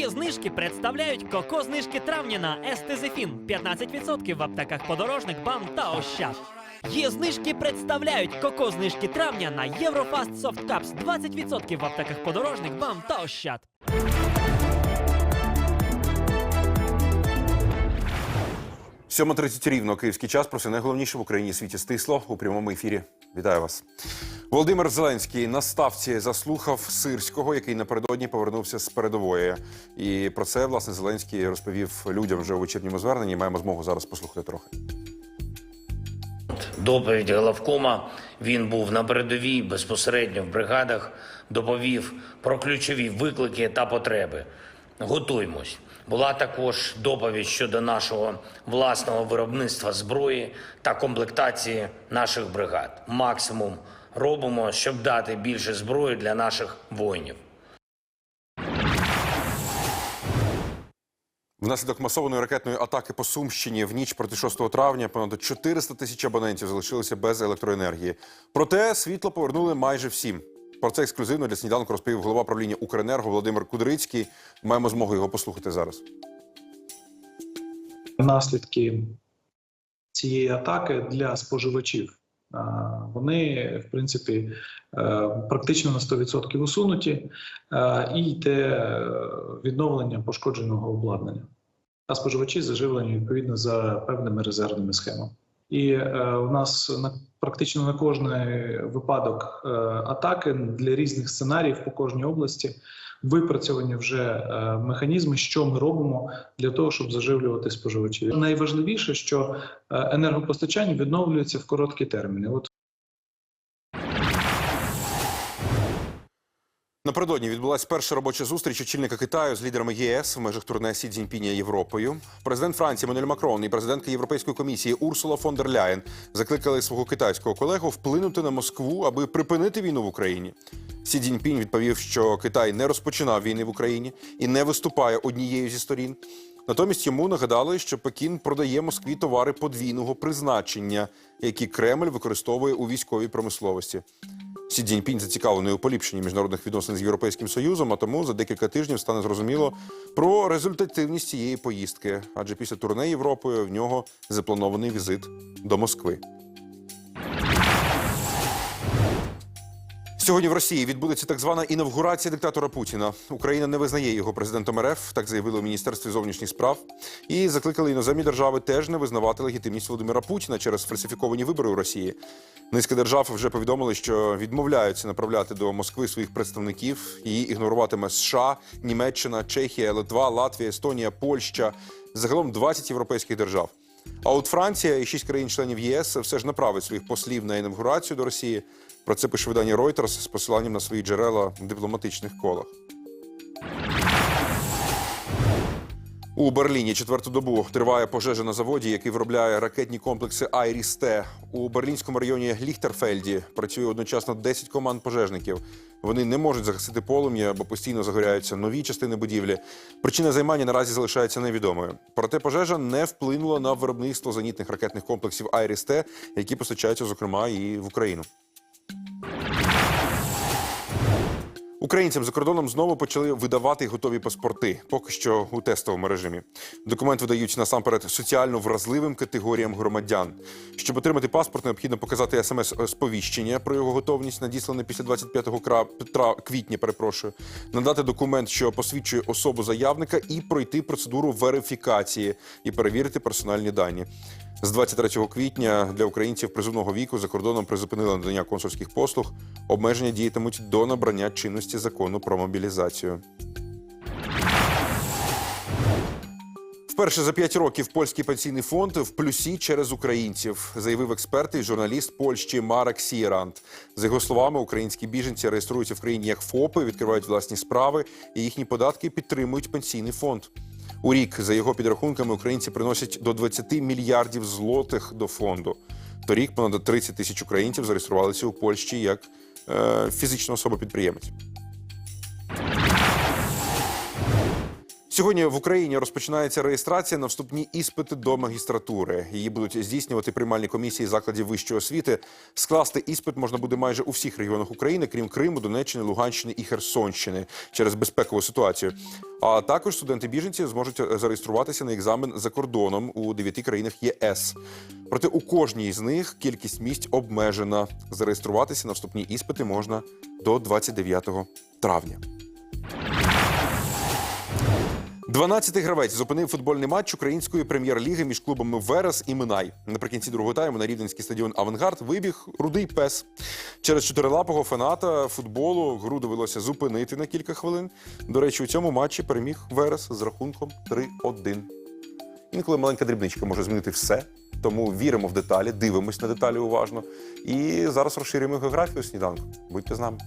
Є знижки представляють коко знижки травня на Естезефін 15% в аптеках подорожник, бам та ощад. Є знижки представляють коко знижки травня на Єврофаст Софткапс Cups 20% в аптеках подорожник, бам та ощад. Сьома 30 рівно київський час. Про все найголовніше в Україні світі стисло у прямому ефірі. Вітаю вас. Володимир Зеленський на ставці заслухав сирського, який напередодні повернувся з передової. І про це власне Зеленський розповів людям вже у вечірньому зверненні. Маємо змогу зараз послухати трохи. доповідь головкома. Він був на передовій безпосередньо в бригадах, доповів про ключові виклики та потреби. Готуємось. Була також доповідь щодо нашого власного виробництва зброї та комплектації наших бригад. Максимум робимо, щоб дати більше зброї для наших воїнів. Внаслідок масованої ракетної атаки по Сумщині в ніч проти 6 травня понад 400 тисяч абонентів залишилися без електроенергії. Проте світло повернули майже всім. Про це ексклюзивно для сніданку розповів голова правління Укренерго Володимир Кудрицький. Маємо змогу його послухати зараз. наслідки цієї атаки для споживачів. Вони, в принципі, е, практично на 100% усунуті і йде е, відновлення пошкодженого обладнання. А споживачі заживлені відповідно за певними резервними схемами. І е, у нас на практично на кожний випадок е, атаки для різних сценаріїв по кожній області випрацьовані вже е, механізми, що ми робимо для того, щоб заживлювати споживачів. Найважливіше, що е, енергопостачання відновлюється в короткі терміни. От Напередодні відбулася перша робоча зустріч очільника Китаю з лідерами ЄС в межах турне Сі Цзіньпіня Європою. Президент Франції Мануель Макрон і президентка Європейської комісії Урсула фон дер Ляєн закликали свого китайського колегу вплинути на Москву, аби припинити війну в Україні. Сі Цзіньпінь відповів, що Китай не розпочинав війни в Україні і не виступає однією зі сторін. Натомість йому нагадали, що Пекін продає Москві товари подвійного призначення, які Кремль використовує у військовій промисловості. Сі Цзіньпінь зацікавлений у поліпшенні міжнародних відносин з Європейським Союзом, а тому за декілька тижнів стане зрозуміло про результативність цієї поїздки. Адже після турне Європи в нього запланований візит до Москви. Сьогодні в Росії відбудеться так звана інавгурація диктатора Путіна. Україна не визнає його президентом РФ, так заявили у міністерстві зовнішніх справ, і закликали іноземні держави теж не визнавати легітимність Володимира Путіна через фальсифіковані вибори у Росії. Низка держав вже повідомили, що відмовляються направляти до Москви своїх представників. Її ігноруватиме США, Німеччина, Чехія, Литва, Латвія, Естонія, Польща, загалом 20 європейських держав. А от Франція і шість країн-членів ЄС все ж направить своїх послів на інавгурацію до Росії. Про це пише видання Reuters з посиланням на свої джерела в дипломатичних колах. У Берліні четверту добу триває пожежа на заводі, який виробляє ракетні комплекси Айріс-Т. У берлінському районі Ліхтерфельді працює одночасно 10 команд пожежників. Вони не можуть загасити полум'я, бо постійно загоряються нові частини будівлі. Причина займання наразі залишається невідомою. Проте пожежа не вплинула на виробництво зенітних ракетних комплексів Айріс-Т, які постачаються, зокрема, і в Україну. Українцям за кордоном знову почали видавати готові паспорти, поки що у тестовому режимі. Документ видають насамперед соціально вразливим категоріям громадян. Щоб отримати паспорт, необхідно показати смс-сповіщення про його готовність, надіслане після 25 кра- тра- квітня. Перепрошую, надати документ, що посвідчує особу заявника, і пройти процедуру верифікації і перевірити персональні дані. З 23 квітня для українців призовного віку за кордоном призупинили надання консульських послуг. Обмеження діятимуть до набрання чинності закону про мобілізацію. Вперше за п'ять років польський пенсійний фонд в плюсі через українців, заявив експерт і журналіст Польщі Марек Сієрант. За його словами, українські біженці реєструються в країні як ФОПи, відкривають власні справи, і їхні податки підтримують пенсійний фонд. У рік, за його підрахунками, українці приносять до 20 мільярдів злотих до фонду. Торік понад 30 тисяч українців зареєструвалися у Польщі як е, фізична особа-підприємець. Сьогодні в Україні розпочинається реєстрація на вступні іспити до магістратури. Її будуть здійснювати приймальні комісії закладів вищої освіти. Скласти іспит можна буде майже у всіх регіонах України, крім Криму, Донеччини, Луганщини і Херсонщини через безпекову ситуацію. А також студенти-біженці зможуть зареєструватися на екзамен за кордоном у дев'яти країнах ЄС. Проте у кожній з них кількість місць обмежена. Зареєструватися на вступні іспити можна до 29 травня. 12-й гравець зупинив футбольний матч української прем'єр-ліги між клубами Верес і Минай. Наприкінці другого тайму на рівненський стадіон Авангард вибіг рудий пес. Через чотирилапого фаната футболу гру довелося зупинити на кілька хвилин. До речі, у цьому матчі переміг Верес з рахунком 3-1. Інколи маленька дрібничка може змінити все. Тому віримо в деталі, дивимось на деталі уважно. І зараз розширюємо географію сніданку. Будьте з нами.